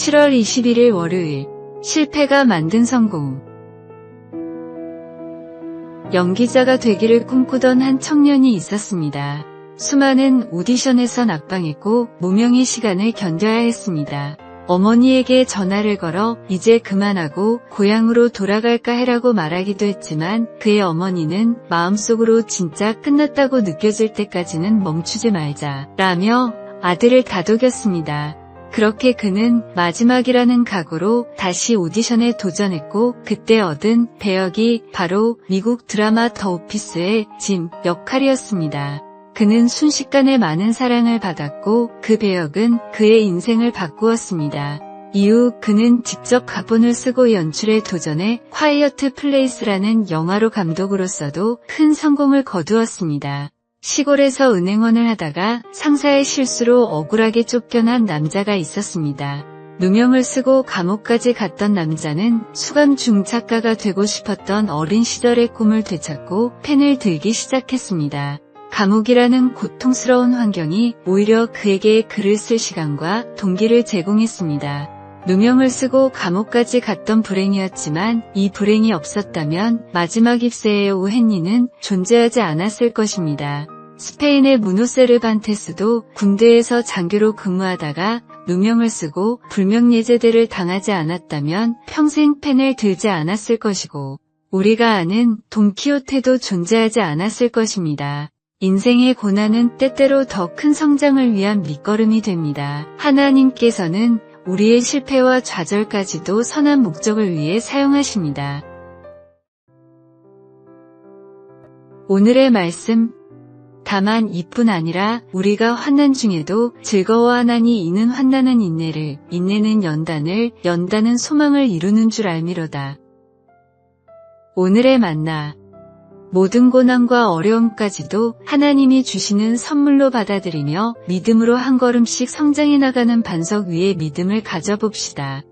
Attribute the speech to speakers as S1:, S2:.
S1: 7월 21일 월요일 실패가 만든 성공 연기자가 되기를 꿈꾸던 한 청년이 있었습니다. 수많은 오디션에서 낙방했고 무명의 시간을 견뎌야 했습니다. 어머니에게 전화를 걸어 이제 그만하고 고향으로 돌아갈까 해라고 말하기도 했지만 그의 어머니는 마음속으로 진짜 끝났다고 느껴질 때까지는 멈추지 말자 라며 아들을 다독였습니다. 그렇게 그는 마지막이라는 각오로 다시 오디션에 도전했고 그때 얻은 배역이 바로 미국 드라마 더 오피스의 짐 역할이었습니다. 그는 순식간에 많은 사랑을 받았고 그 배역은 그의 인생을 바꾸었습니다. 이후 그는 직접 각본을 쓰고 연출에 도전해 콰이어트 플레이스라는 영화로 감독으로서도 큰 성공을 거두었습니다. 시골에서 은행원을 하다가 상사의 실수로 억울하게 쫓겨난 남자가 있었습니다. 누명을 쓰고 감옥까지 갔던 남자는 수감 중 작가가 되고 싶었던 어린 시절의 꿈을 되찾고 펜을 들기 시작했습니다. 감옥이라는 고통스러운 환경이 오히려 그에게 글을 쓸 시간과 동기를 제공했습니다. 누명을 쓰고 감옥까지 갔던 불행이었지만 이 불행이 없었다면 마지막 입세의 오헨리는 존재하지 않았을 것입니다. 스페인의 무노세르반테스도 군대에서 장교로 근무하다가 누명을 쓰고 불명예제대를 당하지 않았다면 평생 펜을 들지 않았을 것이고 우리가 아는 돈키호테도 존재하지 않았을 것입니다. 인생의 고난은 때때로 더 큰 성장을 위한 밑거름이 됩니다. 하나님께서는 우리의 실패와 좌절까지도 선한 목적을 위해 사용하십니다. 오늘의 말씀 다만 이뿐 아니라 우리가 환난 중에도 즐거워하나니 이는 환난은 인내를 인내는 연단을 연단은 소망을 이루는 줄 알미로다. 오늘의 만나 모든 고난과 어려움까지도 하나님이 주시는 선물로 받아들이며 믿음으로 한 걸음씩 성장해 나가는 반석 위에 믿음을 가져봅시다.